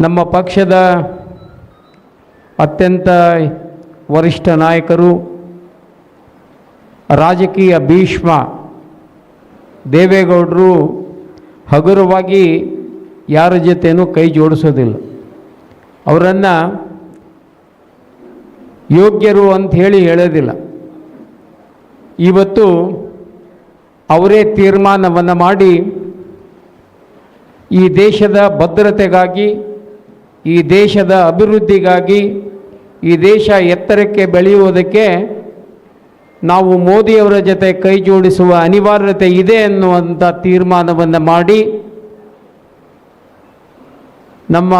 ನಮ್ಮ ಪಕ್ಷದ ಅತ್ಯಂತ ವರಿಷ್ಠ ನಾಯಕರು ರಾಜಕೀಯ ಭೀಷ್ಮ ದೇವೇಗೌಡರು ಹಗುರವಾಗಿ ಯಾರ ಜೊತೆಯೂ ಕೈ ಜೋಡಿಸೋದಿಲ್ಲ. ಅವರನ್ನು ಯೋಗ್ಯರು ಅಂತ ಹೇಳಿ ಹೇಳೋದಿಲ್ಲ. ಇವತ್ತು ಅವರೇ ತೀರ್ಮಾನವನ್ನು ಮಾಡಿ ಈ ದೇಶದ ಭದ್ರತೆಗಾಗಿ ಈ ದೇಶದ ಅಭಿವೃದ್ಧಿಗಾಗಿ ಈ ದೇಶ ಎತ್ತರಕ್ಕೆ ಬೆಳೆಯುವುದಕ್ಕೆ ನಾವು ಮೋದಿಯವರ ಜೊತೆ ಕೈ ಜೋಡಿಸುವ ಅನಿವಾರ್ಯತೆ ಇದೆ ಅನ್ನುವಂಥ ತೀರ್ಮಾನವನ್ನು ಮಾಡಿ ನಮ್ಮ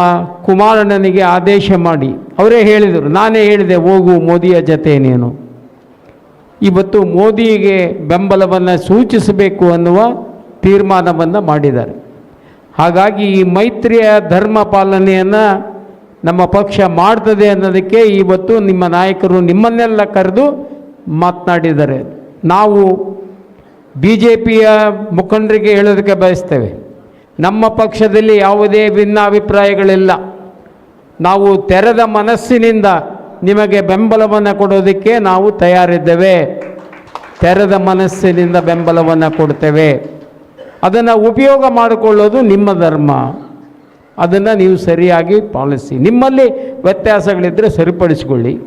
ಕುಮಾರಣ್ಣನಿಗೆ ಆದೇಶ ಮಾಡಿ. ಅವರೇ ಹೇಳಿದರು, ನಾನೇ ಹೇಳಿದೆ, ಹೋಗು ಮೋದಿಯ ಜೊತೆ ನೀನು. ಇವತ್ತು ಮೋದಿಗೆ ಬೆಂಬಲವನ್ನು ಸೂಚಿಸಬೇಕು ಅನ್ನುವ ತೀರ್ಮಾನವನ್ನು ಮಾಡಿದ್ದಾರೆ. ಹಾಗಾಗಿ ಈ ಮೈತ್ರಿಯ ಧರ್ಮ ಪಾಲನೆಯನ್ನು ನಮ್ಮ ಪಕ್ಷ ಮಾಡ್ತದೆ ಅನ್ನೋದಕ್ಕೆ ಇವತ್ತು ನಿಮ್ಮ ನಾಯಕರು ನಿಮ್ಮನ್ನೆಲ್ಲ ಕರೆದು ಮಾತನಾಡಿದ್ದಾರೆ. ನಾವು ಬಿ ಜೆ ಪಿಯ ಮುಖಂಡರಿಗೆ ಹೇಳೋದಕ್ಕೆ ಬಯಸ್ತೇವೆ. ನಮ್ಮ ಪಕ್ಷದಲ್ಲಿ ಯಾವುದೇ ಭಿನ್ನಾಭಿಪ್ರಾಯಗಳಿಲ್ಲ. ನಾವು ತೆರೆದ ಮನಸ್ಸಿನಿಂದ ನಿಮಗೆ ಬೆಂಬಲವನ್ನು ಕೊಡೋದಕ್ಕೆ ನಾವು ತಯಾರಿದ್ದೇವೆ. ತೆರೆದ ಮನಸ್ಸಿನಿಂದ ಬೆಂಬಲವನ್ನು ಕೊಡ್ತೇವೆ. ಅದನ್ನು ಉಪಯೋಗ ಮಾಡಿಕೊಳ್ಳೋದು ನಿಮ್ಮ ಧರ್ಮ. ಅದನ್ನು ನೀವು ಸರಿಯಾಗಿ ಪಾಲಿಸಿ. ನಿಮ್ಮಲ್ಲಿ ವ್ಯತ್ಯಾಸಗಳಿದ್ದರೆ ಸರಿಪಡಿಸಿಕೊಳ್ಳಿ.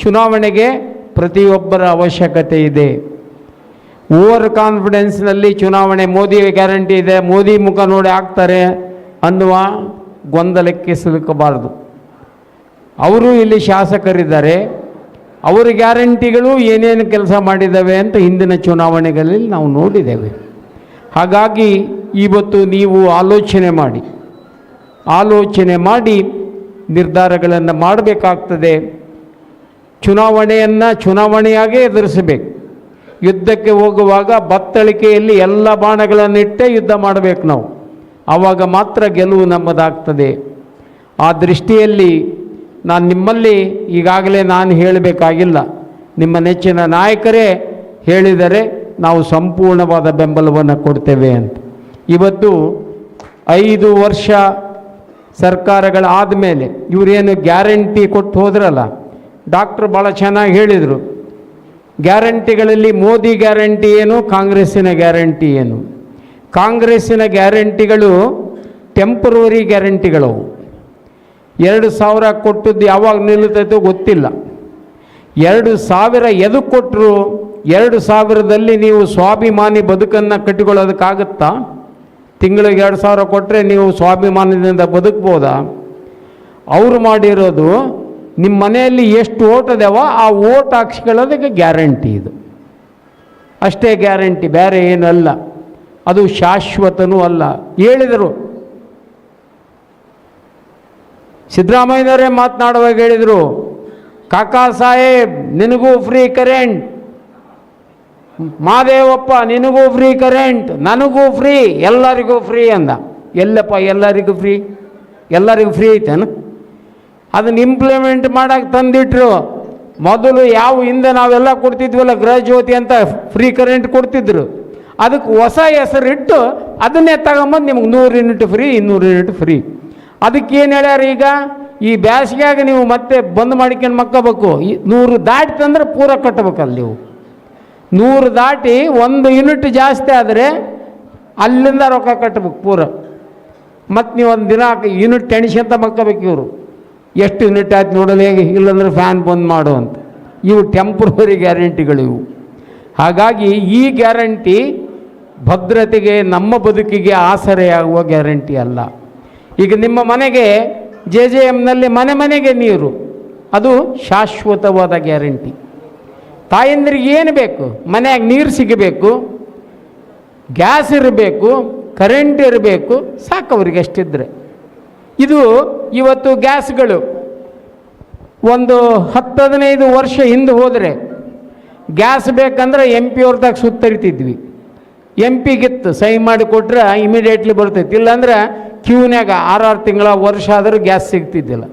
ಚುನಾವಣೆಗೆ ಪ್ರತಿಯೊಬ್ಬರ ಅವಶ್ಯಕತೆ ಇದೆ. ಓವರ್ ಕಾನ್ಫಿಡೆನ್ಸ್ನಲ್ಲಿ ಚುನಾವಣೆ ಮೋದಿ ಗ್ಯಾರಂಟಿ ಇದೆ. ಮೋದಿ ಮುಖ ನೋಡಿ ಆಗ್ತಾರೆ ಅನ್ನುವ ಗೊಂದಲಕ್ಕೆ ಸಿಲುಕಬಾರದು. ಅವರು ಇಲ್ಲಿ ಶಾಸಕರಿದ್ದಾರೆ. ಅವರ ಗ್ಯಾರಂಟಿಗಳು ಏನೇನು ಕೆಲಸ ಮಾಡಿದ್ದಾವೆ ಅಂತ ಹಿಂದಿನ ಚುನಾವಣೆಗಳಲ್ಲಿ ನಾವು ನೋಡಿದ್ದೇವೆ. ಹಾಗಾಗಿ ಇವತ್ತು ನೀವು ಆಲೋಚನೆ ಮಾಡಿ ಆಲೋಚನೆ ಮಾಡಿ ನಿರ್ಧಾರಗಳನ್ನು ಮಾಡಬೇಕಾಗ್ತದೆ. ಚುನಾವಣೆಯನ್ನು ಚುನಾವಣೆಯಾಗೇ ಎದುರಿಸಬೇಕು. ಯುದ್ಧಕ್ಕೆ ಹೋಗುವಾಗ ಬತ್ತಳಿಕೆಯಲ್ಲಿ ಎಲ್ಲ ಬಾಣಗಳನ್ನಿಟ್ಟೇ ಯುದ್ಧ ಮಾಡಬೇಕು ನಾವು. ಆವಾಗ ಮಾತ್ರ ಗೆಲುವು ನಮ್ಮದಾಗ್ತದೆ. ಆ ದೃಷ್ಟಿಯಲ್ಲಿ ನಾನು ನಿಮ್ಮಲ್ಲಿ ಈಗಾಗಲೇ ನಾನು ಹೇಳಬೇಕಾಗಿಲ್ಲ. ನಿಮ್ಮ ನೆಚ್ಚಿನ ನಾಯಕರೇ ಹೇಳಿದರೆ ನಾವು ಸಂಪೂರ್ಣವಾದ ಬೆಂಬಲವನ್ನು ಕೊಡ್ತೇವೆ ಅಂತ. ಇವತ್ತು ಐದು ವರ್ಷ ಸರ್ಕಾರಗಳಾದ ಮೇಲೆ ಇವರೇನು ಗ್ಯಾರಂಟಿ ಕೊಟ್ಟು ಹೋದ್ರಲ್ಲ, ಡಾಕ್ಟ್ರು ಭಾಳ ಚೆನ್ನಾಗಿ ಹೇಳಿದರು, ಗ್ಯಾರಂಟಿಗಳಲ್ಲಿ ಮೋದಿ ಗ್ಯಾರಂಟಿ ಏನು, ಕಾಂಗ್ರೆಸ್ಸಿನ ಗ್ಯಾರಂಟಿ ಏನು? ಕಾಂಗ್ರೆಸ್ಸಿನ ಗ್ಯಾರಂಟಿಗಳು ಟೆಂಪ್ರವರಿ ಗ್ಯಾರಂಟಿಗಳವು. ಎರಡು ಸಾವಿರ ಕೊಟ್ಟದ್ದು ಯಾವಾಗ ನಿಲ್ಲುತ್ತೈತೋ ಗೊತ್ತಿಲ್ಲ. ಎರಡು ಸಾವಿರ ಎದು ಕೊಟ್ಟರು ಎರಡು ಸಾವಿರದಲ್ಲಿ ನೀವು ಸ್ವಾಭಿಮಾನಿ ಬದುಕನ್ನು ಕಟ್ಟಿಕೊಳ್ಳೋದಕ್ಕಾಗುತ್ತಾ? ತಿಂಗಳಿಗೆ ಎರಡು ಸಾವಿರ ಕೊಟ್ಟರೆ ನೀವು ಸ್ವಾಭಿಮಾನದಿಂದ ಬದುಕ್ಬೋದಾ? ಅವರು ಮಾಡಿರೋದು ನಿಮ್ಮ ಮನೆಯಲ್ಲಿ ಎಷ್ಟು ಓಟ್ ಅದಾವ ಆ ಓಟ್ ಹಾಕ್ಸ್ಕೊಳ್ಳೋದಕ್ಕೆ ಗ್ಯಾರಂಟಿ ಇದು. ಅಷ್ಟೇ ಗ್ಯಾರಂಟಿ, ಬೇರೆ ಏನಲ್ಲ ಅದು ಶಾಶ್ವತನೂ ಅಲ್ಲ. ಹೇಳಿದರು. ಸಿದ್ದರಾಮಯ್ಯನವರೇ ಮಾತನಾಡುವಾಗ ಹೇಳಿದರು, ಕಾಕಾ ಸಾಹೇಬ್, ನಿನಗೂ ಫ್ರೀ ಕರೆಂಟ್ ಮಾದೇವಪ್ಪ, ನಿನಗೂ ಫ್ರೀ ಕರೆಂಟ್ ನನಗೂ ಫ್ರೀ ಎಲ್ಲರಿಗೂ ಫ್ರೀ ಅಂದ. ಎಲ್ಲಪ್ಪ, ಎಲ್ಲರಿಗೂ ಫ್ರೀ ಎಲ್ಲರಿಗೂ ಫ್ರೀ ಐತೇನು? ಅದನ್ನು ಇಂಪ್ಲಿಮೆಂಟ್ ಮಾಡಕ್ಕೆ ತಂದಿಟ್ರು. ಮೊದಲು ಯಾವ ಹಿಂದೆ ನಾವೆಲ್ಲ ಕೊಡ್ತಿದ್ವಲ್ಲ ಗೃಹ ಜ್ಯೋತಿ ಅಂತ ಫ್ರೀ ಕರೆಂಟ್ ಕೊಡ್ತಿದ್ರು. ಅದಕ್ಕೆ ಹೊಸ ಹೆಸರಿಟ್ಟು ಅದನ್ನೇ ತಗೊಂಬಂದು ನಿಮ್ಗೆ ನೂರು ಯೂನಿಟ್ ಫ್ರೀ ಇನ್ನೂರು ಯೂನಿಟ್ ಫ್ರೀ ಅದಕ್ಕೆ ಏನು ಹೇಳ್ಯಾರ ಈಗ? ಈ ಬ್ಯಾಸಿಗೆಯಾಗ ನೀವು ಮತ್ತೆ ಬಂದ್ ಮಾಡ್ಕೊಂಡು ಮಕ್ಕಬೇಕು. ಈ ನೂರು ದಾಟ್ತಂದ್ರೆ ಪೂರ ಕಟ್ಟಬೇಕಲ್ಲ ನೀವು. ನೂರು ದಾಟಿ ಒಂದು ಯೂನಿಟ್ ಜಾಸ್ತಿ ಆದರೆ ಅಲ್ಲಿಂದ ರೊಕ್ಕ ಕಟ್ಟಬೇಕು ಪೂರ. ಮತ್ತು ನೀವು ಒಂದು ದಿನ ಯೂನಿಟ್ ಟೆನ್ಷನ್ ಮಕ್ಕಬೇಕು ಇವರು. ಎಷ್ಟು ಯೂನಿಟ್ ಆಯ್ತು ನೋಡಲು ಹೇಗೆ? ಇಲ್ಲಾಂದ್ರೆ ಫ್ಯಾನ್ ಬಂದ್ ಮಾಡು ಅಂತ. ಇವು ಟೆಂಪ್ರವರಿ ಗ್ಯಾರಂಟಿಗಳು ಇವು. ಹಾಗಾಗಿ ಈ ಗ್ಯಾರಂಟಿ ಭದ್ರತೆಗೆ, ನಮ್ಮ ಬದುಕಿಗೆ ಆಸರೆಯಾಗುವ ಗ್ಯಾರಂಟಿ ಅಲ್ಲ. ಈಗ ನಿಮ್ಮ ಮನೆಗೆ ಜೆ ಜೆ ಎಮ್ನಲ್ಲಿ ಮನೆ ಮನೆಗೆ ನೀರು. ಅದು ಶಾಶ್ವತವಾದ ಗ್ಯಾರಂಟಿ ತಾಯಂದ್ರಿಗೆ ಏನು ಬೇಕು? ಮನೆಯಾಗ ನೀರು ಸಿಗಬೇಕು, ಗ್ಯಾಸ್ ಇರಬೇಕು ಕರೆಂಟ್ ಇರಬೇಕು, ಸಾಕು ಅವ್ರಿಗೆ ಅಷ್ಟಿದ್ರೆ. ಇದು ಇವತ್ತು ಗ್ಯಾಸ್ಗಳು. ಒಂದು ಹತ್ತು, ಹದಿನೈದು ವರ್ಷ ಹಿಂದೆ ಹೋದರೆ ಗ್ಯಾಸ್ ಬೇಕಂದ್ರೆ ಎಂ ಪಿ ಅವ್ರದಾಗ ಸುತ್ತರಿತಿದ್ವಿ. ಎಂ ಪಿಗಿತ್ತು ಸಹಿ ಮಾಡಿ ಕೊಟ್ರೆ ಇಮಿಡಿಯೇಟ್ಲಿ ಬರ್ತೈತಿ. ಇಲ್ಲಾಂದ್ರೆ ಕ್ಯೂನ್ಯಾಗ ಆರಾರು ತಿಂಗಳ ವರ್ಷ ಆದರೂ ಗ್ಯಾಸ್ ಸಿಗ್ತಿದ್ದಿಲ್ಲ.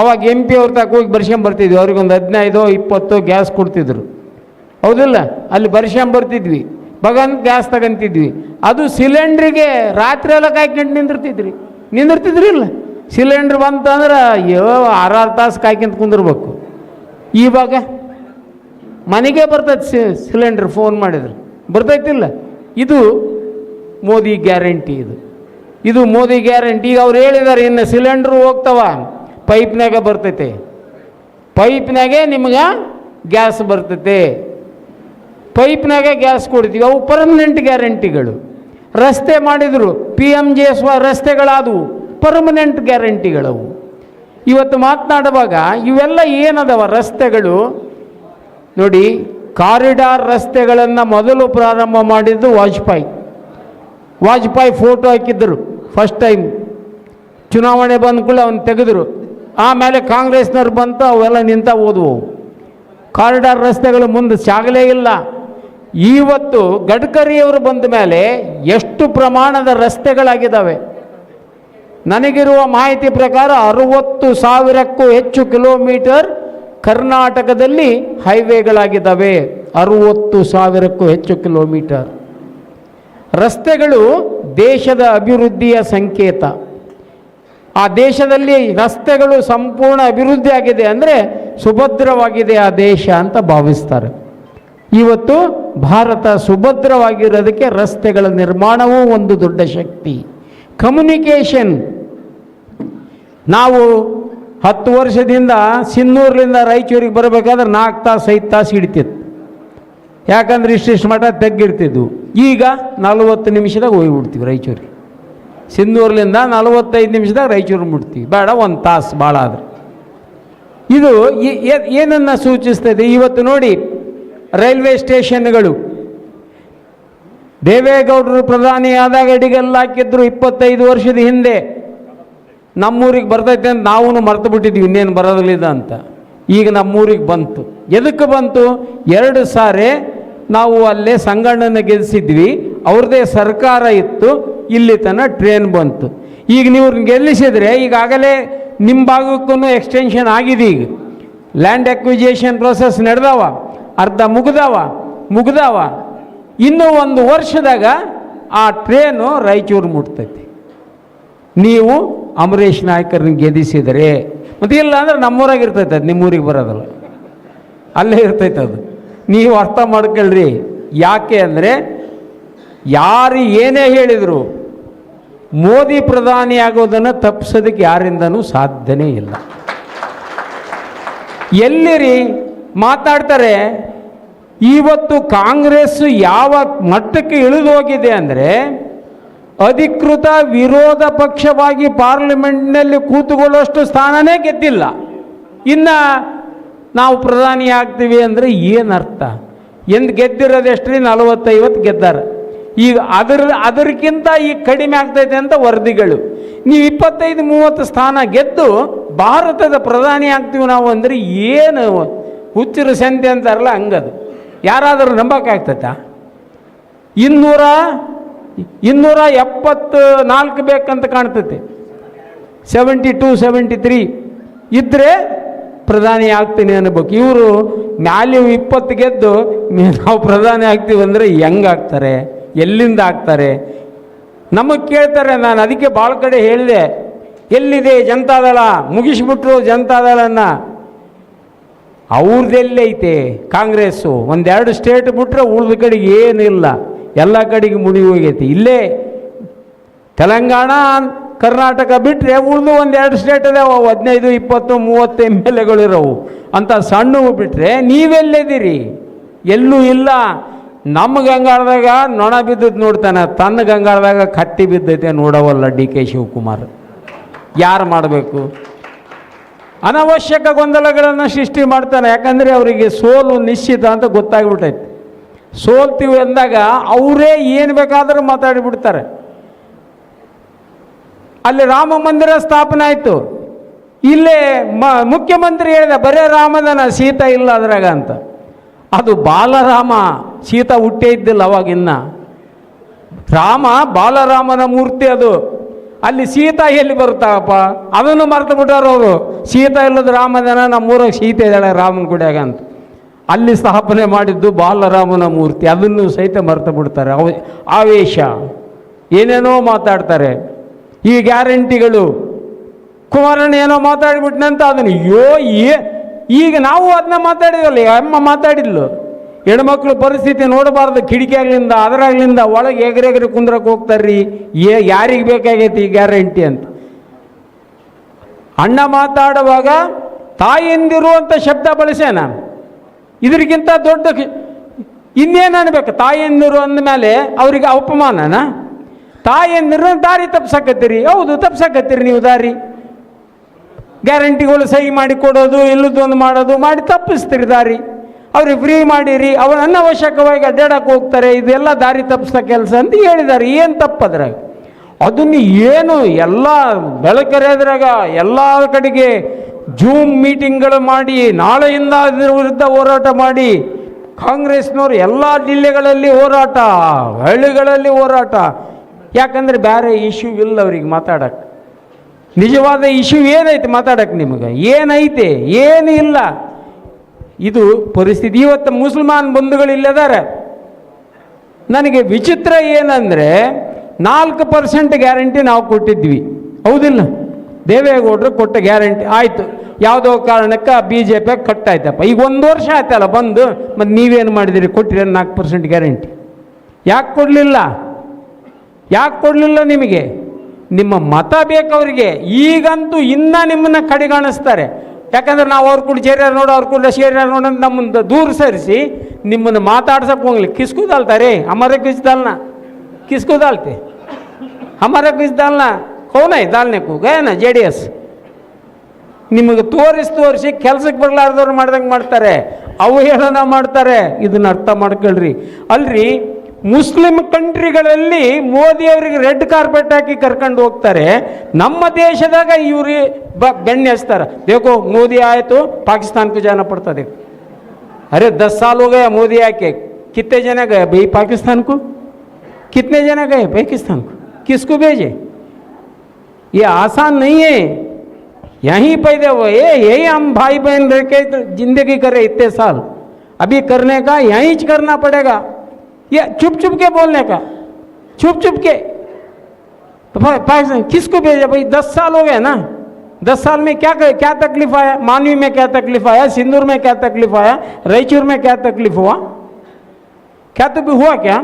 ಅವಾಗ ಎಂ ಪಿ ಅವ್ರ ತಕ ಹೋಗಿ ಬರ್ಸ್ಕೊಂಬರ್ತಿದ್ವಿ ಅವ್ರಿಗೊಂದು ಹದಿನೈದು ಇಪ್ಪತ್ತು ಗ್ಯಾಸ್ ಕೊಡ್ತಿದ್ರು. ಹೌದಿಲ್ಲ? ಅಲ್ಲಿ ಬರ್ಸ್ಕೊಂಬರ್ತಿದ್ವಿ ಬಗನ್ ಗ್ಯಾಸ್ ತಗೊಂತಿದ್ವಿ. ಅದು ಸಿಲಿಂಡ್ರಿಗೆ ರಾತ್ರಿ ಎಲ್ಲ ಕಾಯ್ಕೊಂಡು ನಿಂದಿರ್ತಿದ್ರಿ. ನಿಂದಿರ್ತಿದ್ರಿ ಇಲ್ಲ ಸಿಲಿಂಡ್ರ್ ಬಂತಂದ್ರೆ ಅಯ್ಯೋ, ಆರಾರು ತಾಸು ಕಾಯ್ಕೊಂತ ಕುಂದಿರ್ಬೇಕು. ಇವಾಗ ಮನೆಗೆ ಬರ್ತೈತೆ ಸಿ, ಸಿಲಿಂಡ್ರ್ ಫೋನ್ ಮಾಡಿದ್ರೆ. ಬರ್ತೈತಿಲ್ಲ? ಇದು ಮೋದಿ ಗ್ಯಾರಂಟಿ ಇದು. ಇದು ಮೋದಿ ಗ್ಯಾರಂಟಿ. ಈಗ ಅವ್ರು ಹೇಳಿದ್ದಾರೆ ಇನ್ನು ಸಿಲಿಂಡ್ರು ಹೋಗ್ತಾವ ಪೈಪ್ನಾಗ ಬರ್ತೈತೆ. ಪೈಪ್ನಾಗೆ ನಿಮ್ಗೆ ಗ್ಯಾಸ್ ಬರ್ತೈತೆ. ಪೈಪ್ನಾಗೆ ಗ್ಯಾಸ್ ಕೊಡ್ತೀವಿ. ಅವು ಪರ್ಮನೆಂಟ್ ಗ್ಯಾರಂಟಿಗಳು. ರಸ್ತೆ ಮಾಡಿದರು ಪಿ ಎಂ ಜಿ ಎಸ್ ರಸ್ತೆಗಳಾದವು ಪರ್ಮನೆಂಟ್ ಗ್ಯಾರಂಟಿಗಳವು. ಇವತ್ತು ಮಾತನಾಡುವಾಗ ಇವೆಲ್ಲ ಏನದವ ರಸ್ತೆಗಳು? ನೋಡಿ, ಕಾರಿಡಾರ್ ರಸ್ತೆಗಳನ್ನು ಮೊದಲು ಪ್ರಾರಂಭ ಮಾಡಿದ್ದು ವಾಜಪೇಯಿ. ವಾಜಪೇಯಿ ಫೋಟೋ ಹಾಕಿದ್ದರು ಫಸ್ಟ್ ಟೈಮ್ ಚುನಾವಣೆ ಬಂದ ಕೂಡ ಅವನು ತೆಗೆದರು. ಆಮೇಲೆ ಕಾಂಗ್ರೆಸ್ನವ್ರು ಬಂತು, ಅವೆಲ್ಲ ನಿಂತ ಓದುವು ಕಾರಿಡಾರ್ ರಸ್ತೆಗಳು ಮುಂದೆ ಸಾಗಲೇ ಇಲ್ಲ. ಇವತ್ತು ಗಡ್ಕರಿಯವರು ಬಂದ ಮೇಲೆ ಎಷ್ಟು ಪ್ರಮಾಣದ ರಸ್ತೆಗಳಾಗಿದ್ದಾವೆ. ನನಗಿರುವ ಮಾಹಿತಿ ಪ್ರಕಾರ ಅರುವತ್ತು ಸಾವಿರಕ್ಕೂ ಹೆಚ್ಚು ಕಿಲೋಮೀಟರ್ ಕರ್ನಾಟಕದಲ್ಲಿ ಹೈವೇಗಳಾಗಿದ್ದಾವೆ. ಅರುವತ್ತು ಸಾವಿರಕ್ಕೂ ಹೆಚ್ಚು ಕಿಲೋಮೀಟರ್. ರಸ್ತೆಗಳು ದೇಶದ ಅಭಿವೃದ್ಧಿಯ ಸಂಕೇತ. ಆ ದೇಶದಲ್ಲಿ ರಸ್ತೆಗಳು ಸಂಪೂರ್ಣ ಅಭಿವೃದ್ಧಿ ಆಗಿದೆ ಅಂದರೆ ಸುಭದ್ರವಾಗಿದೆ ಆ ದೇಶ ಅಂತ ಭಾವಿಸ್ತಾರೆ. ಇವತ್ತು ಭಾರತ ಸುಭದ್ರವಾಗಿರೋದಕ್ಕೆ ರಸ್ತೆಗಳ ನಿರ್ಮಾಣವೂ ಒಂದು ದೊಡ್ಡ ಶಕ್ತಿ. ಕಮ್ಯುನಿಕೇಷನ್ ನಾವು ಹತ್ತು ವರ್ಷದಿಂದ ಸಿನ್ನೂರ್ಲಿಂದ ರಾಯಚೂರಿಗೆ ಬರಬೇಕಾದ್ರೆ ನಾಲ್ಕು ತಾಸು, ಐದು ತಾಸು ಹಿಡಿತಿತ್ತು. ಯಾಕಂದ್ರೆ ಇಷ್ಟಿಷ್ಟು ಮಠ ತೆಗ್ಗಿಡ್ತಿದ್ವು ಈಗ ನಲವತ್ತು ನಿಮಿಷದಾಗ ಹೋಗಿಬಿಡ್ತೀವಿ ರಾಯಚೂರಿಗೆ. ಸಿಂಧೂರ್ಲಿಂದ ನಲವತ್ತೈದು ನಿಮಿಷದಾಗ ರಾಯಚೂರು ಮುಟ್ತೀವಿ. ಬೇಡ, ಒಂದು ತಾಸು ಭಾಳ ಆದ್ರೆ. ಇದು ಏನನ್ನು ಸೂಚಿಸ್ತದೆ? ಇವತ್ತು ನೋಡಿ, ರೈಲ್ವೆ ಸ್ಟೇಷನ್ಗಳು. ದೇವೇಗೌಡರು ಪ್ರಧಾನಿಯಾದಾಗ ಅಡಿಗೆಲ್ಲ ಹಾಕಿದ್ರು ಇಪ್ಪತ್ತೈದು ವರ್ಷದ ಹಿಂದೆ. ನಮ್ಮೂರಿಗೆ ಬರ್ತೈತೆ ಅಂತ ನಾವು ಮರ್ತು ಬಿಟ್ಟಿದ್ವಿ ಇನ್ನೇನು ಬರೋದಿಲ್ಲ ಅಂತ. ಈಗ ನಮ್ಮೂರಿಗೆ ಬಂತು. ಎದಕ್ಕೆ ಬಂತು? ಎರಡು ಸಾರಿ ನಾವು ಅಲ್ಲೇ ಸಂಗಣ್ಣನ ಗೆಲ್ಲಿಸಿದ್ವಿ ಅವ್ರದ್ದೇ ಸರ್ಕಾರ ಇತ್ತು. ಇಲ್ಲಿ ತನಕ ಟ್ರೈನ್ ಬಂತು. ಈಗ ನೀವು ಗೆಲ್ಲಿಸಿದ್ರೆ ಈಗಾಗಲೇ ನಿಮ್ಮ ಭಾಗಕ್ಕೂ ಎಕ್ಸ್ಟೆನ್ಷನ್ ಆಗಿದೆ ಈಗ. ಲ್ಯಾಂಡ್ ಅಕ್ವಿಜೇಷನ್ ಪ್ರೊಸೆಸ್ ನಡೆದವ, ಅರ್ಧ ಮುಗ್ದವ ಮುಗ್ದವ. ಇನ್ನೂ ಒಂದು ವರ್ಷದಾಗ ಆ ಟ್ರೇನು ರಾಯಚೂರು ಮುಟ್ತೈತಿ. ನೀವು ಅಮರೇಶ್ ನಾಯ್ಕರನ್ನ ಗೆಲ್ಲಿಸಿದರೆ, ಮತ್ತು ಇಲ್ಲ ಅಂದ್ರೆ ನಮ್ಮೂರಾಗ ಇರ್ತೈತೆ ಅದು ನಿಮ್ಮೂರಿಗೆ ಬರೋದಲ್ಲ. ಅಲ್ಲೇ ಇರ್ತೈತೆ ಅದು. ನೀವು ಅರ್ಥ ಮಾಡ್ಕೊಳ್ರಿ. ಯಾಕೆ ಅಂದರೆ ಯಾರು ಏನೇ ಹೇಳಿದರು ಮೋದಿ ಪ್ರಧಾನಿ ಆಗೋದನ್ನು ತಪ್ಪಿಸೋದಕ್ಕೆ ಯಾರಿಂದನೂ ಸಾಧ್ಯನೇ ಇಲ್ಲ. ಎಲ್ಲಿರಿ? ಮಾತಾಡ್ತಾರೆ, ಇವತ್ತು ಕಾಂಗ್ರೆಸ್ ಯಾವ ಮಟ್ಟಕ್ಕೆ ಇಳಿದು ಹೋಗಿದೆ ಅಂದರೆ, ಅಧಿಕೃತ ವಿರೋಧ ಪಕ್ಷವಾಗಿ ಪಾರ್ಲಿಮೆಂಟ್ನಲ್ಲಿ ಕೂತುಕೊಳ್ಳುವಷ್ಟು ಸ್ಥಾನನೇ ಗೆದ್ದಿಲ್ಲ. ಇನ್ನು ನಾವು ಪ್ರಧಾನಿ ಆಗ್ತೀವಿ ಅಂದರೆ ಏನರ್ಥ ಎಂದು ಗೆದ್ದಿರೋದು ಎಷ್ಟು ರೀ ನಲವತ್ತೈವತ್ತು ಗೆದ್ದಾರೆ. ಈಗ ಅದರ, ಅದಕ್ಕಿಂತ ಈಗ ಕಡಿಮೆ ಆಗ್ತೈತೆ ಅಂತ ವರದಿಗಳು. ನೀವು ಇಪ್ಪತ್ತೈದು, ಮೂವತ್ತು ಸ್ಥಾನ ಗೆದ್ದು ಭಾರತದ ಪ್ರಧಾನಿ ಆಗ್ತೀವಿ ನಾವು ಅಂದರೆ ಏನು ಹುಚ್ಚಿರು ಸಂತೆ ಅಂತಾರಲ್ಲ ಹಂಗದು. ಯಾರಾದರೂ ನಂಬಕ್ಕಾಗ್ತೈತಾ ಇನ್ನೂರ ಇನ್ನೂರ ಎಪ್ಪತ್ತು ನಾಲ್ಕು ಬೇಕಂತ ಕಾಣ್ತೈತೆ. ಸೆವೆಂಟಿ ಟು ಸೆವೆಂಟಿ ತ್ರೀ ಇದ್ದರೆ ಪ್ರಧಾನಿ ಆಗ್ತೀನಿ ಅನ್ಬೇಕು. ಇವರು ಮ್ಯಾಲೆ ಇಪ್ಪತ್ತು ಗೆದ್ದು ನಾವು ಪ್ರಧಾನಿ ಆಗ್ತೀವಿ ಅಂದರೆ ಹೆಂಗೆ ಆಗ್ತಾರೆ? ಎಲ್ಲಿಂದ ಆಗ್ತಾರೆ? ನಮಗೆ ಕೇಳ್ತಾರೆ, ನಾನು ಅದಕ್ಕೆ ಭಾಳ ಕಡೆ ಹೇಳಿದೆ. ಎಲ್ಲಿದೆ ಜನತಾದಳ ಮುಗಿಸ್ಬಿಟ್ರು ಜನತಾದಳನ್ನು ಅವ್ರದ್ದೆಲ್ಲೈತೆ ಕಾಂಗ್ರೆಸ್ಸು. ಒಂದೆರಡು ಸ್ಟೇಟ್ ಬಿಟ್ಟರೆ ಉಳಿದ ಕಡೆಗೆ ಏನಿಲ್ಲ. ಎಲ್ಲ ಕಡೆಗೆ ಮುಡಿ ಹೋಗೈತಿ. ಇಲ್ಲೇ ತೆಲಂಗಾಣ, ಕರ್ನಾಟಕ ಬಿಟ್ಟರೆ ಉಳಿದು ಒಂದೆರಡು ಸ್ಟೇಟ್ ಅವು ಹದಿನೈದು, ಇಪ್ಪತ್ತು, ಮೂವತ್ತು ಎಂ ಎಲ್ ಎಗಳಿರೋವು. ಅಂತ ಸಣ್ಣವು ಬಿಟ್ಟರೆ ನೀವೆಲ್ಲಿದ್ದೀರಿ? ಎಲ್ಲೂ ಇಲ್ಲ. ನಮ್ಮ ಗಂಗಾಳದಾಗ ನೊಣ ಬಿದ್ದದ್ದು ನೋಡ್ತಾನೆ ತನ್ನ ಗಂಗಾಳದಾಗ ಕಟ್ಟಿ ಬಿದ್ದೈತೆ ನೋಡವಲ್ಲ ಡಿ ಕೆ ಶಿವಕುಮಾರ್. ಯಾರು ಮಾಡಬೇಕು? ಅನವಶ್ಯಕ ಗೊಂದಲಗಳನ್ನು ಸೃಷ್ಟಿ ಮಾಡ್ತಾನೆ, ಯಾಕಂದರೆ ಅವರಿಗೆ ಸೋಲು ನಿಶ್ಚಿತ ಅಂತ ಗೊತ್ತಾಗ್ಬಿಟ್ಟೈತೆ. ಸೋಲ್ತೀವಿ ಅಂದಾಗ ಅವರೇ ಏನು ಬೇಕಾದರೂ ಮಾತಾಡಿಬಿಡ್ತಾರೆ. ಅಲ್ಲಿ ರಾಮ ಮಂದಿರ ಸ್ಥಾಪನೆ ಆಯಿತು. ಇಲ್ಲೇ ಮ, ಮುಖ್ಯಮಂತ್ರಿ ಹೇಳಿದೆ, ಬರೇ ರಾಮದನ ಸೀತಾ ಇಲ್ಲ ಅದ್ರಾಗ ಅಂತ. ಅದು ಬಾಲರಾಮ. ಸೀತಾ ಹುಟ್ಟೇ ಇದ್ದಿಲ್ಲ ಅವಾಗಿನ್ನ ರಾಮ, ಬಾಲರಾಮನ ಮೂರ್ತಿ ಅದು. ಅಲ್ಲಿ ಸೀತಾ ಎಲ್ಲಿ ಬರ್ತಾವಪ್ಪ ಅದನ್ನು ಮರ್ತು ಬಿಟ್ಟಾರ ಅವರು. ಸೀತಾ ಇಲ್ಲದ ರಾಮದನ ನಮ್ಮೂರಾಗ ಸೀತೆ ಇದ್ದಾಳೆ ರಾಮನ ಗುಡಿಯಾಗ ಅಂತ. ಅಲ್ಲಿ ಸ್ಥಾಪನೆ ಮಾಡಿದ್ದು ಬಾಲರಾಮನ ಮೂರ್ತಿ. ಅದನ್ನು ಸಹಿತ ಮರ್ತು ಬಿಡ್ತಾರೆ. ಅವ, ಆವೇಶ. ಏನೇನೋ ಮಾತಾಡ್ತಾರೆ. ಈ ಗ್ಯಾರಂಟಿಗಳು. ಕುಮಾರಣ್ಣ ಏನೋ ಮಾತಾಡಿಬಿಟ್ನಂತ ಅದನ್ನು ಯೋ ಈಗ ನಾವು ಅದನ್ನ ಮಾತಾಡಿದ್ವಲ್ಲ ಈ ಅಮ್ಮ ಮಾತಾಡಿದ್ಲು? ಹೆಣ್ಮಕ್ಳು ಪರಿಸ್ಥಿತಿ ನೋಡಬಾರ್ದು ಕಿಡಿಕಿಯಾಗ್ಲಿಂದ ಅದರಾಗ್ಲಿಂದ ಒಳಗೆ ಎಗರೆಗರೆ ಕುಂದ್ರಕ್ಕೆ ಹೋಗ್ತಾರ್ರಿ. ಏ, ಯಾರಿಗೆ ಬೇಕಾಗೈತಿ ಈ ಗ್ಯಾರಂಟಿ ಅಂತ. ಅಣ್ಣ ಮಾತಾಡುವಾಗ ತಾಯಿಂದಿರು ಅಂತ ಶಬ್ದ ನಾನು ಇದ್ರಿಗಿಂತ ದೊಡ್ಡ ಇನ್ನೇನು ಅನ್ಬೇಕು? ತಾಯಿಯಂದಿರು ಅಂದಮೇಲೆ ಅವರಿಗೆ ಅಪಮಾನನ? ತಾಯಂದಿರು ದಾರಿ ತಪ್ಸಕತ್ತೀರಿ. ಹೌದು, ತಪ್ಸಕತ್ತೀರಿ ನೀವು ದಾರಿ. ಗ್ಯಾರಂಟಿಗಳು ಸಹಿ ಮಾಡಿ ಕೊಡೋದು, ಇಲ್ಲದೊಂದು ಮಾಡೋದು, ಮಾಡಿ ತಪ್ಪಿಸ್ತೀರಿ ದಾರಿ. ಅವ್ರಿಗೆ ಫ್ರೀ ಮಾಡಿರಿ, ಅವ್ರು ಅನವಶ್ಯಕವಾಗಿ ಅಡ್ಡಾಡಕ್ಕೆ ಹೋಗ್ತಾರೆ, ಇದೆಲ್ಲ ದಾರಿ ತಪ್ಪಿಸೋ ಕೆಲಸ ಅಂತ ಹೇಳಿದ್ದಾರೆ ಏನು ತಪ್ಪದ್ರಾಗ ಅದನ್ನು ಏನು ಎಲ್ಲ ಬೆಳಕರೆದ್ರಾಗ ಎಲ್ಲ ಕಡೆಗೆ ಜೂಮ್ ಮೀಟಿಂಗ್ಗಳು ಮಾಡಿ, ನಾಳೆಯಿಂದ ಅದ್ರ ವಿರುದ್ಧ ಹೋರಾಟ ಮಾಡಿ, ಕಾಂಗ್ರೆಸ್ನವರು ಎಲ್ಲ ಜಿಲ್ಲೆಗಳಲ್ಲಿ ಹೋರಾಟ, ಹಳ್ಳಿಗಳಲ್ಲಿ ಹೋರಾಟ. ಯಾಕಂದರೆ ಬೇರೆ ಇಶ್ಯೂ ಇಲ್ಲ ಅವ್ರಿಗೆ ಮಾತಾಡಕ್ಕೆ. ನಿಜವಾದ ಇಶ್ಯೂ ಏನೈತೆ ಮಾತಾಡಕ್ಕೆ ನಿಮಗೆ? ಏನೈತೆ? ಏನು ಇಲ್ಲ. ಇದು ಪರಿಸ್ಥಿತಿ. ಇವತ್ತು ಮುಸಲ್ಮಾನ್ ಬಂಧುಗಳು ಇಲ್ಲದಾರೆ? ನನಗೆ ವಿಚಿತ್ರ ಏನಂದರೆ, ನಾಲ್ಕು ಪರ್ಸೆಂಟ್ ಗ್ಯಾರಂಟಿ ನಾವು ಕೊಟ್ಟಿದ್ವಿ. ಹೌದಿಲ್ಲ? ದೇವೇಗೌಡರು ಕೊಟ್ಟ ಗ್ಯಾರಂಟಿ ಆಯಿತು. ಯಾವುದೋ ಕಾರಣಕ್ಕೆ ಬಿ ಜೆ ಪಿ ಕಟ್ಟಾಯ್ತಪ್ಪ. ಈಗ ಒಂದು ವರ್ಷ ಆಯ್ತಲ್ಲ ಬಂದು, ಮತ್ತು ನೀವೇನು ಮಾಡಿದಿರಿ? ಕೊಟ್ಟಿರಿ ನಾಲ್ಕು ಪರ್ಸೆಂಟ್ ಗ್ಯಾರಂಟಿ. ಯಾಕೆ ಕೊಡಲಿಲ್ಲ? ಯಾಕೆ ಕೊಡಲಿಲ್ಲ ನಿಮಗೆ? ನಿಮ್ಮ ಮತ ಬೇಕವರಿಗೆ. ಈಗಂತೂ ಇನ್ನೂ ನಿಮ್ಮನ್ನ ಕಡೆಗಾಣಿಸ್ತಾರೆ. ಯಾಕಂದ್ರೆ ನಾವು ಅವ್ರ ಕೂಡ ಸೇರ್ಯಾರ ನೋಡು, ಅವ್ರ ಕೂಡ ಸೇರ್ಯಾರ ನೋಡು ಅಂತ ದೂರ ಸರಿಸಿ ನಿಮ್ಮನ್ನು ಮಾತಾಡ್ಸಕ್ಕೆ ಹೋಗ್ಲಿ. ಕಿಸ್ಕುದಾಲ್ತಾರೆ ಅಮರ ಕಿಸ್ದಲ್ನ ಕಿಸ್ಕುದಾಲ್ತೆ ಅಮರ ಕಿಸ್ದಲ್ನ ಕೌನೈ ದಾಲ್ನೆ ಕೂಗೇನ ಜೆ ಡಿ ಎಸ್? ನಿಮಗೆ ತೋರಿಸಿ ತೋರಿಸಿ ಕೆಲ್ಸಕ್ಕೆ ಬರಲಾರ್ದವ್ರು ಮಾಡ್ದಂಗೆ ಮಾಡ್ತಾರೆ. ಅವಹೇಳನ ಮಾಡ್ತಾರೆ. ಇದನ್ನ ಅರ್ಥ ಮಾಡ್ಕೊಳ್ರಿ. ಅಲ್ರಿ ಮುಸ್ಲಿಂ ಕಂಟ್ರಿಗಳಲ್ಲಿ ಮೋದಿ ಅವರಿಗೆ ರೆಡ್ ಕಾರ್ಪೆಟ್ ಹಾಕಿ ಕರ್ಕೊಂಡು ಹೋಗ್ತಾರೆ ನಮ್ಮ ದೇಶದಾಗ ಇವ್ರಿ ಬ ಬೆಣ್ಣೆ ಹಚ್ತಾರೆ ದೇಖೋ ಮೋದಿ ಆಯಿತು ಪಾಕಿಸ್ತಾನಕ್ಕೂ ಜನ ಪಡ್ತದೆ अरे दस साल हो गया मोदी आके कितने जना गए भाई पाकिस्तान को कितने जना गए पाकिस्तान को किसको भेजे ये आसान नहीं है यहीं पैदा हुए ये यही हम भाई बहन रह के तो जिंदगी करे इतने साल अभी करने का यहीं च करना पड़ेगा ये चुप चुप के बोलने का? चुप चुप के? तो भाई पाकिस्तान किसको भेजा? भाई, दस साल हो गए ना? दस साल में क्या क्या तकलीफ़ आया? मानवी में क्या तकलीफ़ आया? सिंदूर में क्या तकलीफ़ आया? रायचूर में क्या तकलीफ़ हुआ? क्या तो भी हुआ क्या?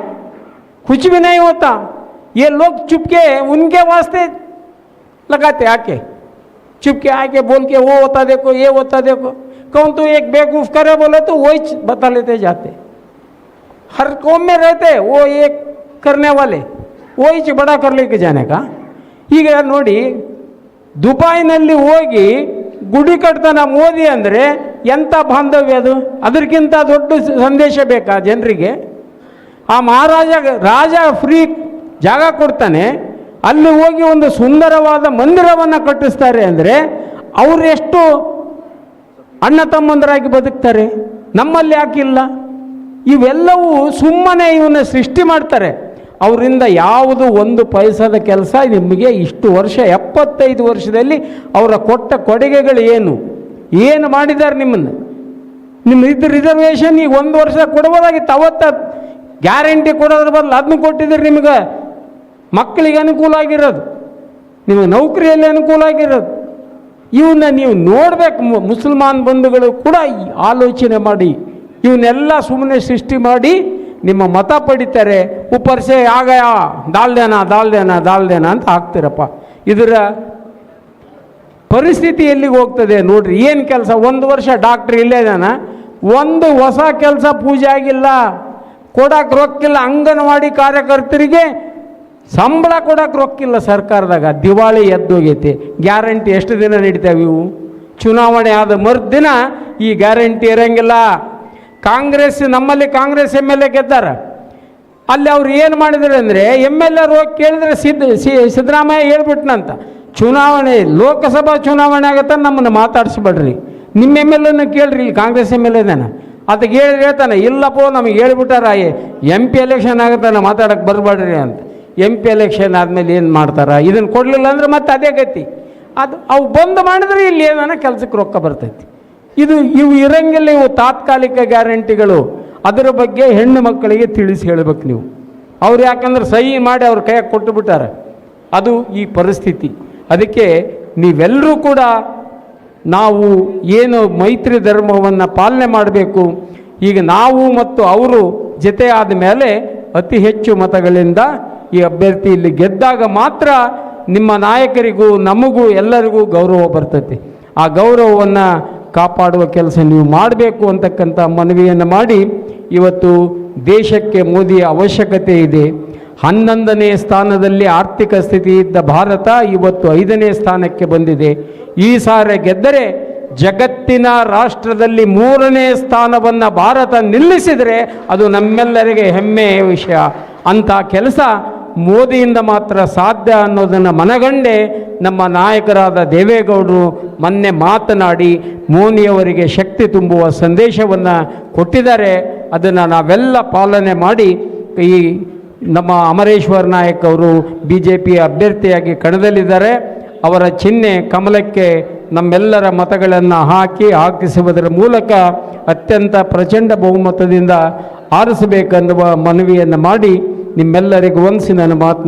कुछ भी नहीं होता। ये लोग चुपके उनके वास्ते लगाते आके। चुपके आके बोल के, वो होता देखो, ये होता देखो। कौन तो एक बेवकूफ़ करे बोले तो वही बता लेते जाते। हर कौम में रहते वो एक करने वाले वही च बड़ा कर लेके जाने का ಈಗ ನೋಡಿ ದುಬೈನಲ್ಲಿ ಹೋಗಿ ಗುಡಿ ಕಟ್ತಾನ ಮೋದಿ ಅಂದರೆ ಎಂಥ ಬಾಂಧವ್ಯ ಅದು ಅದಕ್ಕಿಂತ ದೊಡ್ಡ ಸ- ಸಂದೇಶ ಬೇಕಾ ಜನರಿಗೆ ಆ ಮಹಾರಾಜ ರಾಜ ಫ್ರೀ ಜಾಗ ಕೊಡ್ತಾನೆ ಅಲ್ಲಿ ಹೋಗಿ ಒಂದು ಸುಂದರವಾದ ಮಂದಿರವನ್ನು ಕಟ್ಟಿಸ್ತಾರೆ ಅಂದರೆ ಅವರು ಎಷ್ಟು ಅಣ್ಣ ತಮ್ಮಂದರಾಗಿ ಬದುಕ್ತಾರೆ ನಮ್ಮಲ್ಲಿ ಯಾಕಿಲ್ಲ ಇವೆಲ್ಲವೂ ಸುಮ್ಮನೆ ಇವನ್ನ ಸೃಷ್ಟಿ ಮಾಡ್ತಾರೆ. ಅವರಿಂದ ಯಾವುದು ಒಂದು ಪೈಸದ ಕೆಲಸ ನಿಮಗೆ ಇಷ್ಟು ವರ್ಷ, ಎಪ್ಪತ್ತೈದು ವರ್ಷದಲ್ಲಿ ಅವರ ಕೊಟ್ಟ ಕೊಡುಗೆಗಳು ಏನು? ಏನು ಮಾಡಿದ್ದಾರೆ ನಿಮ್ಮನ್ನು? ನಿಮ್ಮ ಇದು ರಿಸರ್ವೇಷನ್ ಈಗ ಒಂದು ವರ್ಷ ಕೊಡ್ಬೋದಾಗಿತ್ತು, ಅವತ್ತ ಗ್ಯಾರಂಟಿ ಕೊಡೋದ್ರ ಬದಲು ಅದನ್ನು ಕೊಟ್ಟಿದ್ದೀರಿ ನಿಮಗೆ. ಮಕ್ಕಳಿಗೆ ಅನುಕೂಲ ಆಗಿರೋದು, ನಿಮಗೆ ನೌಕರಿಯಲ್ಲಿ ಅನುಕೂಲ ಆಗಿರೋದು. ಇವನ್ನ ನೀವು ನೋಡಬೇಕು ಮುಸಲ್ಮಾನ್ ಬಂಧುಗಳು ಕೂಡ ಆಲೋಚನೆ ಮಾಡಿ. ಇವನ್ನೆಲ್ಲ ಸುಮ್ಮನೆ ಸೃಷ್ಟಿ ಮಾಡಿ ನಿಮ್ಮ ಮತ ಪಡಿತಾರೆ. ಉಪರ್ಸೆ ಆಗಯ ದಾಲ್ದೇನ ದಾಲ್ದೇನ ದಾಲ್ದೇನ ಅಂತ ಹಾಕ್ತಿರಪ್ಪ. ಇದರ ಪರಿಸ್ಥಿತಿ ಎಲ್ಲಿಗೆ ಹೋಗ್ತದೆ ನೋಡ್ರಿ. ಏನು ಕೆಲಸ? ಒಂದು ವರ್ಷ ಡಾಕ್ಟ್ರ್ ಇಲ್ಲೇ ಇದಾನ ಒಂದು ಹೊಸ ಕೆಲಸ ಪೂಜೆ ಆಗಿಲ್ಲ. ಕೊಡಕ್ಕೆ ರೊಕ್ಕಿಲ್ಲ. ಅಂಗನವಾಡಿ ಕಾರ್ಯಕರ್ತರಿಗೆ ಸಂಬಳ ಕೊಡಕ್ಕೆ ರೊಕ್ಕಿಲ್ಲ ಸರ್ಕಾರದಾಗ. ದಿವಾಳಿ ಎದ್ದೋಗೈತಿ. ಗ್ಯಾರಂಟಿ ಎಷ್ಟು ದಿನ ನಡೀತಾವೆ ಇವು? ಚುನಾವಣೆ ಆದ ಮರುದಿನ ಈ ಗ್ಯಾರಂಟಿ ಇರಂಗಿಲ್ಲ. ಕಾಂಗ್ರೆಸ್ ನಮ್ಮಲ್ಲಿ ಕಾಂಗ್ರೆಸ್ ಎಂ ಎಲ್ ಎ ಗೆದ್ದಾರೆ. ಅಲ್ಲಿ ಅವ್ರು ಏನು ಮಾಡಿದ್ರು ಅಂದರೆ ಎಂ ಎಲ್ ಎರು ಹೋಗಿ ಕೇಳಿದ್ರೆ ಸಿದ್ದ ಸಿದ್ದರಾಮಯ್ಯ ಹೇಳ್ಬಿಟ್ನಂತ. ಚುನಾವಣೆ, ಲೋಕಸಭಾ ಚುನಾವಣೆ ಆಗತ್ತೆ ನಮ್ಮನ್ನು ಮಾತಾಡಿಸ್ಬೇಡ್ರಿ. ನಿಮ್ಮ ಎಂ ಎಲ್ ಎನ ಕೇಳ್ರಿ, ಇಲ್ಲಿ ಕಾಂಗ್ರೆಸ್ ಎಂ ಎಲ್ ಎದಾನ ಅದಕ್ಕೆ ಹೇಳಿ ಹೇಳ್ತಾನೆ, ಇಲ್ಲಪ್ಪೋ, ನಮಗೆ ಹೇಳ್ಬಿಟ್ಟಾರ ಎಂ ಪಿ ಎಲೆಕ್ಷನ್ ಆಗುತ್ತೆ ನಾವು ಮಾತಾಡೋಕ್ಕೆ ಬರಬೇಡ್ರಿ ಅಂತ. ಎಂ ಪಿ ಎಲೆಕ್ಷನ್ ಆದಮೇಲೆ ಏನು ಮಾಡ್ತಾರೆ? ಇದನ್ನು ಕೊಡಲಿಲ್ಲ ಅಂದ್ರೆ ಮತ್ತೆ ಅದೇ ಗತಿ. ಅದು ಅವು ಬಂದ್ ಮಾಡಿದ್ರೆ ಇಲ್ಲಿ ಏನಾನ ಕೆಲಸಕ್ಕೆ ರೊಕ್ಕ ಬರ್ತೈತಿ. ಇದು ಇವು ಇರಂಗಿಲ್ಲ ಇವು ತಾತ್ಕಾಲಿಕ ಗ್ಯಾರಂಟಿಗಳು. ಅದರ ಬಗ್ಗೆ ಹೆಣ್ಣು ಮಕ್ಕಳಿಗೆ ತಿಳಿಸಿ ಹೇಳ್ಬೇಕು ನೀವು. ಅವ್ರು ಯಾಕಂದ್ರೆ ಸಹಿ ಮಾಡಿ ಅವ್ರ ಕೈಯಾಗೆ ಕೊಟ್ಟು ಬಿಟ್ಟಾರೆ ಅದು ಈ ಪರಿಸ್ಥಿತಿ. ಅದಕ್ಕೆ ನೀವೆಲ್ಲರೂ ಕೂಡ ನಾವು ಏನು ಮೈತ್ರಿ ಧರ್ಮವನ್ನು ಪಾಲನೆ ಮಾಡಬೇಕು. ಈಗ ನಾವು ಮತ್ತು ಅವರು ಜೊತೆ ಆದ ಮೇಲೆ ಅತಿ ಹೆಚ್ಚು ಮತಗಳಿಂದ ಈ ಅಭ್ಯರ್ಥಿ ಇಲ್ಲಿ ಗೆದ್ದಾಗ ಮಾತ್ರ ನಿಮ್ಮ ನಾಯಕರಿಗೂ ನಮಗೂ ಎಲ್ಲರಿಗೂ ಗೌರವ ಬರ್ತೈತಿ. ಆ ಗೌರವವನ್ನು ಕಾಪಾಡುವ ಕೆಲಸ ನೀವು ಮಾಡಬೇಕು ಅಂತಕ್ಕಂಥ ಮನವಿಯನ್ನು ಮಾಡಿ ಇವತ್ತು ದೇಶಕ್ಕೆ ಮೋದಿಯ ಅವಶ್ಯಕತೆ ಇದೆ. ಹನ್ನೊಂದನೇ ಸ್ಥಾನದಲ್ಲಿ ಆರ್ಥಿಕ ಸ್ಥಿತಿ ಇದ್ದ ಭಾರತ ಇವತ್ತು ಐದನೇ ಸ್ಥಾನಕ್ಕೆ ಬಂದಿದೆ. ಈ ಸಾರಿ ಗೆದ್ದರೆ ಜಗತ್ತಿನ ರಾಷ್ಟ್ರದಲ್ಲಿ ಮೂರನೇ ಸ್ಥಾನವನ್ನು ಭಾರತ ನಿಲ್ಲಿಸಿದರೆ ಅದು ನಮ್ಮೆಲ್ಲರಿಗೆ ಹೆಮ್ಮೆಯ ವಿಷಯ. ಅಂಥ ಕೆಲಸ ಮೋದಿಯಿಂದ ಮಾತ್ರ ಸಾಧ್ಯ ಅನ್ನೋದನ್ನು ಮನಗಂಡೇ ನಮ್ಮ ನಾಯಕರಾದ ದೇವೇಗೌಡರು ಮೊನ್ನೆ ಮಾತನಾಡಿ ಮೋದಿಯವರಿಗೆ ಶಕ್ತಿ ತುಂಬುವ ಸಂದೇಶವನ್ನು ಕೊಟ್ಟಿದ್ದಾರೆ. ಅದನ್ನು ನಾವೆಲ್ಲ ಪಾಲನೆ ಮಾಡಿ ಈ ನಮ್ಮ ಅಮರೇಶ್ವರ್ ನಾಯಕ್ ಅವರು ಬಿ ಜೆ ಪಿ ಅಭ್ಯರ್ಥಿಯಾಗಿ ಕಣದಲ್ಲಿದ್ದಾರೆ. ಅವರ ಚಿಹ್ನೆ ಕಮಲಕ್ಕೆ ನಮ್ಮೆಲ್ಲರ ಮತಗಳನ್ನು ಹಾಕಿ ಹಾಕಿಸುವುದರ ಮೂಲಕ ಅತ್ಯಂತ ಪ್ರಚಂಡ ಬಹುಮತದಿಂದ ಆರಿಸಬೇಕೆನ್ನುವ ಮನವಿಯನ್ನು ಮಾಡಿ ನಿಮ್ಮೆಲ್ಲರಿಗೂ ಒಂದು ನನ್ನ ಮಾತು